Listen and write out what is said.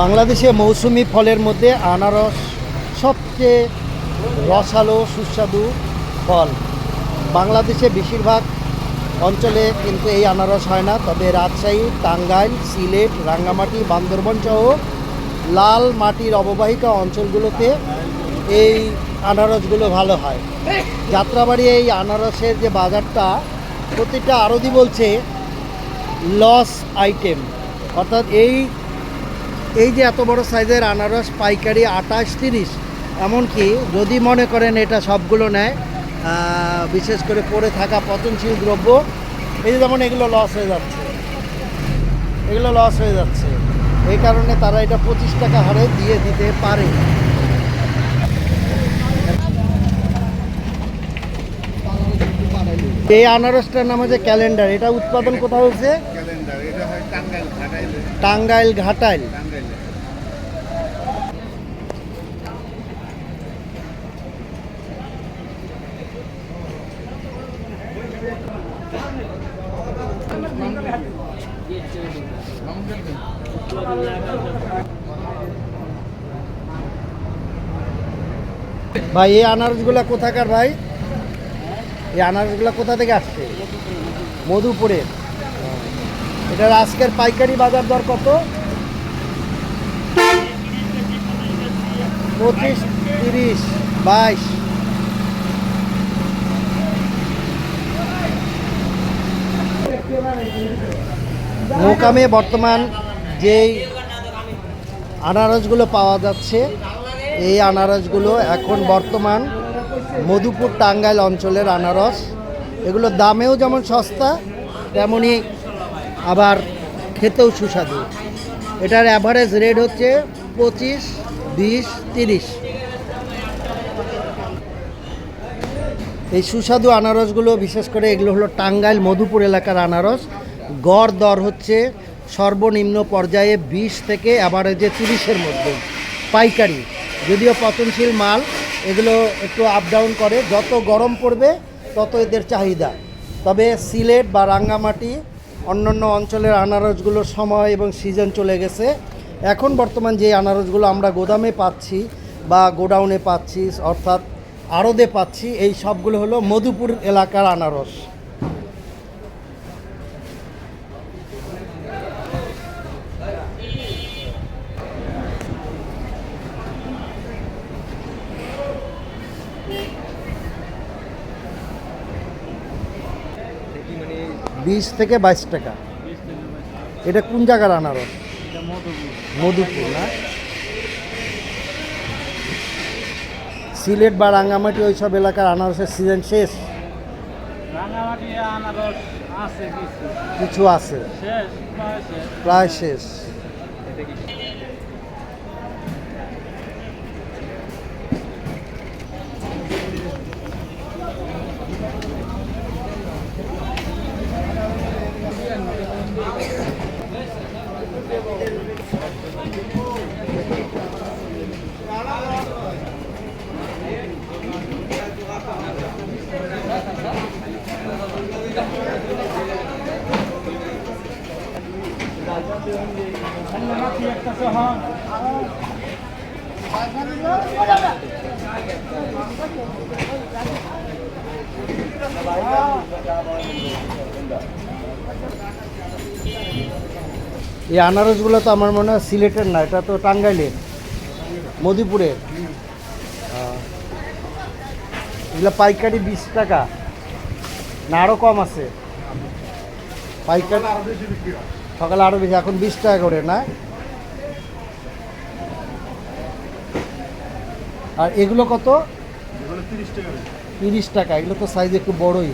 বাংলাদেশে মৌসুমি ফলের মধ্যে আনারস সবচেয়ে রসালো, সুস্বাদু ফল। বাংলাদেশে বেশিরভাগ অঞ্চলে কিন্তু এই আনারস হয় না। তবে রাজশাহী, টাঙ্গাইল, সিলেট, রাঙ্গামাটি, বান্দরবন সহ লাল মাটির অববাহিকা অঞ্চলগুলোতে এই আনারসগুলো ভালো হয়। যাত্রাবাড়ি এই আনারসের যে বাজারটা, প্রতিটা আরদি বলছে লস আইটেম অর্থাৎ এই এই যে এত বড় সাইজের আনারস পাইকারি আঠাশ তিরিশ এমনকি যদি মনে করেন এটা সবগুলো নেয় বিশেষ করে পড়ে থাকা পচনশীল দ্রব্য এই যে যেমন এগুলো লস হয়ে যাচ্ছে। এগুলো লস হয়ে যাচ্ছে। এই কারণে তারা এটা পঁচিশ টাকা হারে দিয়ে দিতে পারে। এই আনারসটার নাম হচ্ছে ক্যালেন্ডার। এটা উৎপাদন কোথাও হচ্ছে টাঙ্গাইল ঘাটাইলে টাঙ্গাইল ঘাটাইল টাঙ্গাইলে ভাই, এই আনারসগুলা কোথাকার ভাই? এই আনারসগুলা কোথা থেকে আসছে? মধুপুরের। এটার আজকের পাইকারি বাজার দর কত? পঁচিশ, তিরিশ, বাইশ। মোকামে বর্তমান যেই আনারসগুলো পাওয়া যাচ্ছে, এই আনারসগুলো এখন বর্তমান মধুপুর টাঙ্গাইল অঞ্চলের আনারস। এগুলো দামেও যেমন সস্তা তেমনই আবার খেতেও সুস্বাদু। এটার অ্যাভারেজ রেট হচ্ছে পঁচিশ, বিশ, তিরিশ। এই সুস্বাদু আনারসগুলো, বিশেষ করে এগুলো হলো টাঙ্গাইল মধুপুর এলাকার আনারস। গড় দর হচ্ছে সর্বনিম্ন পর্যায়ে বিশ থেকে অ্যাভারেজে তিরিশের মধ্যে। পাইকারি, যদিও পচনশীল মাল, এগুলো একটু আপ ডাউন করে। যত গরম পড়বে, তত এদের চাহিদা। তবে সিলেট বা রাঙ্গামাটি, অন্যান্য অঞ্চলের আনারসগুলোর সময় এবং সিজন চলে গেছে। এখন বর্তমান যে আনারসগুলো আমরা গোদামে পাচ্ছি বা গোডাউনে পাচ্ছি, অর্থাৎ আড়দে পাচ্ছি এই সবগুলো হলো মধুপুর এলাকার আনারস। বিশ থেকে বাইশ টাকা। এটা কোন জায়গার আনারস? মধুপুর না? সিলেট বা রাঙ্গামাটি ওই সব এলাকার আনারসের সিজন শেষ? কিছু। আছে। প্রায় শেষ। এই আনারসগুলো তো আমার মনে হয় সিলেটের না, এটা তো টাঙ্গাইলের, মধুপুরের। এগুলো পাইকারি বিশ টাকা। না আরও কম আছে। পাইকারি সকালে আরও বেশি এখন বিশ টাকা করে না? আর এগুলো কত? তিরিশ টাকা তিরিশ টাকা এগুলো তো সাইজ একটু বড়ই।